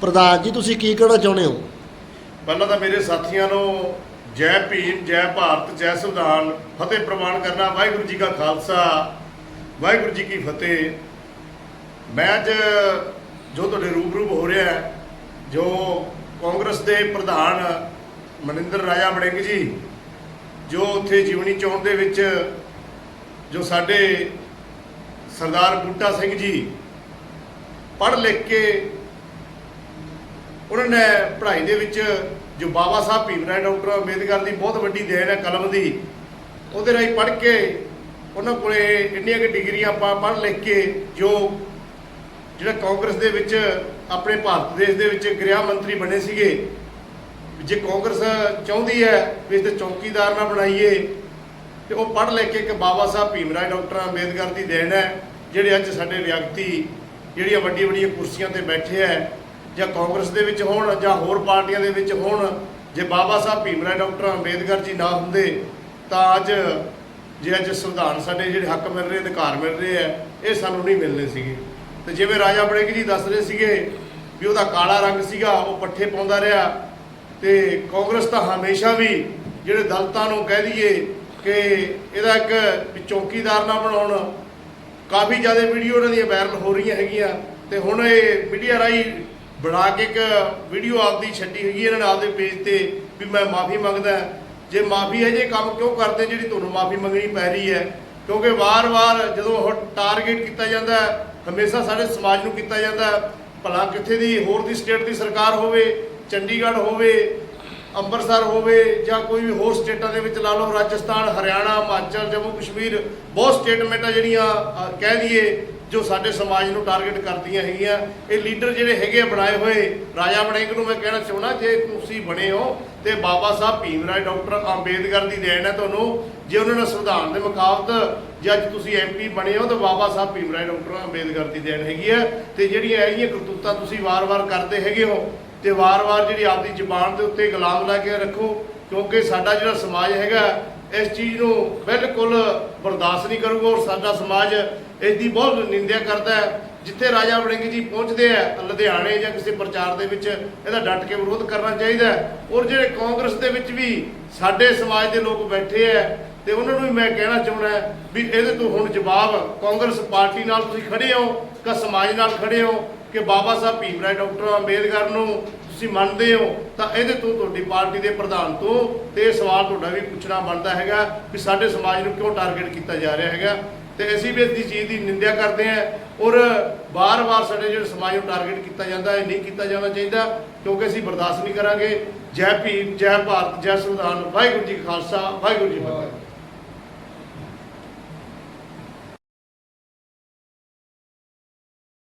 ਪ੍ਰਧਾਨ ਜੀ ਤੁਸੀਂ ਕੀ ਕਹਿਣਾ ਚਾਹੁੰਦੇ ਹੋ? ਪਹਿਲਾਂ ਤਾਂ ਮੇਰੇ ਸਾਥੀਆਂ ਨੂੰ ਜੈ ਭੀਮ ਜੈ ਭਾਰਤ ਜੈ ਸੰਵਿਧਾਨ ਫਤਿਹ ਪ੍ਰਵਾਨ ਕਰਨਾ ਵਾਹਿਗੁਰੂ ਜੀ ਕਾ ਖਾਲਸਾ ਵਾਹਿਗੁਰੂ ਜੀ ਕੀ ਫਤਿਹ। ਮੈਂ ਅੱਜ ਜੋ ਤੁਹਾਡੇ ਰੂਬਰੂ ਹੋ ਰਿਹਾ ਹੈ, ਜੋ ਕਾਂਗਰਸ ਦੇ ਪ੍ਰਧਾਨ ਮਨਿੰਦਰ ਰਾਜਾ ਵੜਿੰਗ ਜੀ ਜੋ ਉੱਥੇ ਜੀਵਨੀ ਚੌਂਕ ਦੇ ਵਿੱਚ ਜੋ ਸਾਡੇ ਸਰਦਾਰ ਬੂਟਾ ਸਿੰਘ ਜੀ ਪੜ੍ਹ ਲਿਖ ਕੇ ਉਹਨਾਂ ਨੇ ਪੜ੍ਹਾਈ ਦੇ ਵਿੱਚ ਜੋ ਬਾਬਾ ਸਾਹਿਬ ਭੀਮ ਰਾਏ, ਡਾਕਟਰ ਅੰਬੇਦਕਰ ਦੀ ਬਹੁਤ ਵੱਡੀ ਦੇਣ ਹੈ ਕਲਮ ਦੀ, ਉਹਦੇ ਰਾਹੀਂ ਪੜ੍ਹ ਕੇ ਉਹਨਾਂ ਕੋਲੇ ਇੰਨੀਆਂ ਕਿ ਡਿਗਰੀਆਂ ਆਪਾਂ ਪੜ੍ਹ ਲਿਖ ਕੇ ਜੋ ਜਿਹੜਾ ਕਾਂਗਰਸ ਦੇ ਵਿੱਚ ਆਪਣੇ ਭਾਰਤ ਦੇਸ਼ ਦੇ ਵਿੱਚ ਗ੍ਰਹਿ ਮੰਤਰੀ ਬਣੇ ਸੀਗੇ, ਜੇ ਕਾਂਗਰਸ ਚਾਹੁੰਦੀ ਹੈ ਵੀ ਇਸ ਤੇ ਚੌਕੀਦਾਰ ਨਾ ਬਣਾਈਏ, ਤੇ ਉਹ ਪੜ੍ਹ ਲਿਖ ਕੇ ਕਿ ਬਾਬਾ ਸਾਹਿਬ ਭੀਮ ਰਾਏ, ਡਾਕਟਰ ਅੰਬੇਦਕਰ ਦੀ ਦੇਣ ਹੈ, ਜਿਹੜੇ ਅੱਜ ਸਾਡੇ ਵਿਅਕਤੀ ਜਿਹੜੀਆਂ ਵੱਡੀਆਂ ਵੱਡੀਆਂ ਕੁਰਸੀਆਂ ਤੇ ਬੈਠੇ ਹੈ ਜਾਂ ਕਾਂਗਰਸ ਦੇ ਵਿੱਚ ਹੋਣ ਜਾਂ ਹੋਰ ਪਾਰਟੀਆਂ ਦੇ ਵਿੱਚ ਹੋਣ, ਜੇ ਬਾਬਾ ਸਾਹਿਬ ਭੀਮਰਾ ਡਾਕਟਰ ਅੰਬੇਦਕਰ ਜੀ ਨਾ ਹੁੰਦੇ, ਤਾਂ ਅੱਜ ਜੇ ਅੱਜ ਸੰਵਿਧਾਨ ਸਾਡੇ ਜਿਹੜੇ ਹੱਕ ਮਿਲ ਰਹੇ, ਅਧਿਕਾਰ ਮਿਲ ਰਹੇ ਹੈ ਇਹ ਸਾਨੂੰ ਨਹੀਂ ਮਿਲਨੇ ਸੀਗੇ। ਤੇ ਜਿਵੇਂ ਰਾਜਾ ਬੜਿੰਗ ਜੀ ਦੱਸ ਰਹੇ ਸੀਗੇ ਵੀ ਉਹਦਾ ਕਾਲਾ ਰੰਗ ਸੀਗਾ, ਉਹ ਪੱਠੇ ਪਾਉਂਦਾ ਰਿਹਾ, ਤੇ ਕਾਂਗਰਸ ਤਾਂ ਹਮੇਸ਼ਾ ਵੀ ਜਿਹੜੇ ਦਲਤਾਂ ਨੂੰ ਕਹਿ ਦਈਏ ਕਿ ਇਹਦਾ ਇੱਕ ਚੌਕੀਦਾਰ ਨਾ ਬਣਾਉਣ। ਕਾਫੀ ਜ਼ਿਆਦਾ ਵੀਡੀਓ ਉਹਨਾਂ ਦੀਆਂ ਵਾਇਰਲ ਹੋ ਰਹੀਆਂ ਹੈਗੀਆਂ, ਤੇ ਹੁਣ ਇਹ ਮੀਡੀਆ ਰਾਹੀਂ ਬਣਾ ਕੇ ਇੱਕ ਵੀਡੀਓ ਆਪਦੀ ਛੱਡੀ ਹੈਗੀ ਇਹਨਾਂ ਨੇ ਆਪਦੇ ਪੇਜ ਤੇ ਵੀ ਮੈਂ ਮਾਫੀ ਮੰਗਦਾ ਜੇ ਮਾਫੀ ਹੈ, ਜੇ ਕੰਮ ਕਿਉਂ ਕਰਦੇ ਜਿਹੜੀ ਤੁਹਾਨੂੰ ਮਾਫੀ ਮੰਗਣੀ ਪੈ ਰਹੀ ਹੈ? ਕਿਉਂਕਿ ਵਾਰ-ਵਾਰ ਜਦੋਂ ਉਹ ਟਾਰਗੇਟ ਕੀਤਾ ਜਾਂਦਾ ਹਮੇਸ਼ਾ ਸਾਡੇ ਸਮਾਜ ਨੂੰ ਕੀਤਾ ਜਾਂਦਾ ਭਲਾ ਕਿੱਥੇ ਦੀ ਹੋਰ ਦੀ ਸਟੇਟ ਦੀ ਸਰਕਾਰ ਹੋਵੇ, ਚੰਡੀਗੜ੍ਹ ਹੋਵੇ, ਅੰਮ੍ਰਿਤਸਰ ਹੋਵੇ ਜਾਂ ਕੋਈ ਵੀ ਹੋਰ ਸਟੇਟਾਂ ਦੇ ਵਿੱਚ ਲਾ ਲਓ, ਰਾਜਸਥਾਨ, ਹਰਿਆਣਾ, ਹਿਮਾਚਲ ਜੰਮੂ ਕਸ਼ਮੀਰ ਬਹੁਤ ਸਟੇਟਮੈਂਟਾਂ ਜਿਹੜੀਆਂ ਕਹਿ ਦਈਏ ਜੋ ਸਾਡੇ ਸਮਾਜ ਨੂੰ ਟਾਰਗੇਟ ਕਰਦੀਆਂ ਹੈਗੀਆਂ। ਇਹ ਲੀਡਰ ਜਿਹੜੇ ਹੈਗੇ ਆ, ਬਣਾਏ ਹੋਏ, ਰਾਜਾ ਵੜਿੰਗ ਨੂੰ ਮੈਂ ਕਹਿਣਾ ਚਾਹੁੰਦਾ, ਜੇ ਤੁਸੀਂ ਬਣੇ ਹੋ, ਤੇ ਬਾਬਾ ਸਾਹਿਬ ਭੀਮ ਰਾਏ, ਡਾਕਟਰ ਅੰਬੇਦਕਰ ਦੀ ਦੇਣ ਹੈ ਤੁਹਾਨੂੰ। ਜੇ ਉਹਨਾਂ ਨੇ ਸੰਵਿਧਾਨ ਦੇ ਮੁਕਾਬਲਤ ਜੇ ਅੱਜ ਤੁਸੀਂ ਐਮਪੀ ਬਣੇ ਹੋ, ਤਾਂ ਬਾਬਾ ਸਾਹਿਬ ਭੀਮ ਰਾਏ, ਡਾਕਟਰ ਅੰਬੇਦਕਰ ਦੀ ਦੇਣ ਹੈਗੀ ਹੈ। ਤੇ ਜਿਹੜੀਆਂ ਇਹ ਜਿਹੀਆਂ ਕਰਤੂਤਾਂ ਤੁਸੀਂ ਵਾਰ-ਵਾਰ ਕਰਦੇ ਹੈਗੇ ਹੋ, ਤੇ ਵਾਰ-ਵਾਰ ਜਿਹੜੀ ਆਪਦੀ ਜ਼ੁਬਾਨ ਦੇ ਉੱਤੇ ਗੁਲਾਮ ਲਾ ਕੇ ਰੱਖੋ, ਕਿਉਂਕਿ ਸਾਡਾ ਜਿਹੜਾ ਸਮਾਜ ਹੈਗਾ ਇਸ ਚੀਜ਼ ਨੂੰ ਬਿਲਕੁਲ ਬਰਦਾਸ਼ਤ ਨਹੀਂ ਕਰੂਗਾ ਔਰ ਸਾਡਾ ਸਮਾਜ ਇਸ ਦੀ ਬਹੁਤ ਨਿੰਦਿਆ ਕਰਦਾ ਹੈ। ਜਿੱਥੇ ਰਾਜਾ ਵੜਿੰਗ ਜੀ ਪਹੁੰਚਦੇ ਆ, ਲੁਧਿਆਣੇ ਜਾਂ ਕਿਸੇ ਪ੍ਰਚਾਰ ਦੇ ਵਿੱਚ ਇਹਦਾ ਡਟ ਕੇ ਵਿਰੋਧ ਕਰਨਾ ਚਾਹੀਦਾ ਔਰ ਜਿਹੜੇ ਕਾਂਗਰਸ ਦੇ ਵਿੱਚ ਵੀ ਸਾਡੇ ਸਮਾਜ ਦੇ ਲੋਕ ਬੈਠੇ ਆ, ਤੇ ਉਹਨਾਂ ਨੂੰ ਵੀ ਮੈਂ ਕਹਿਣਾ ਚਾਹੁੰਦਾ ਵੀ ਇਹਦੇ ਤੋਂ ਹੁਣ ਜਵਾਬ ਕਾਂਗਰਸ ਪਾਰਟੀ ਨਾਲ ਤੁਸੀਂ ਖੜੇ ਹੋ, ਕਿ ਸਮਾਜ ਨਾਲ ਖੜੇ ਹੋ, ਕਿ ਬਾਬਾ ਸਾਹਿਬ ਭੀਮ ਰਾਏ, ਡਾਕਟਰ ਅੰਬੇਦਕਰ ਨੂੰ ਤੁਸੀਂ ਮੰਨਦੇ ਹੋ, ਤਾਂ ਇਹਦੇ ਤੋਂ ਤੁਹਾਡੀ ਪਾਰਟੀ ਦੇ ਪ੍ਰਧਾਨ ਤੋਂ ਤੇ ਇਹ ਸਵਾਲ ਤੁਹਾਡਾ ਵੀ ਪੁੱਛਣਾ ਬਣਦਾ ਹੈਗਾ ਵੀ ਸਾਡੇ ਸਮਾਜ ਨੂੰ ਕਿਉਂ ਟਾਰਗੇਟ ਕੀਤਾ ਜਾ ਰਿਹਾ ਹੈਗਾ। ਤੇ ਅਸੀਂ ਵੀ ਇਸ ਦੀ ਚੀਜ਼ ਦੀ ਨਿੰਦਿਆ ਕਰਦੇ ਹਾਂ ਔਰ ਬਾਰ-ਬਾਰ ਸਾਡੇ ਜਿਹੜੇ ਸਮਾਜ ਨੂੰ ਟਾਰਗੇਟ ਕੀਤਾ ਜਾਂਦਾ, ਇਹ ਨਹੀਂ ਕੀਤਾ ਜਾਣਾ ਚਾਹੀਦਾ ਕਿਉਂਕਿ ਅਸੀਂ ਬਰਦਾਸ਼ਤ ਨਹੀਂ ਕਰਾਂਗੇ। ਜੈ ਭੀਮ, ਜੈ ਭਾਰਤ, ਜੈ ਸੰਵਿਧਾਨ, ਵਾਹਿਗੁਰੂ ਜੀ ਖਾਲਸਾ, ਵਾਹਿਗੁਰੂ ਜੀ ਕੀ ਫਤਿਹ।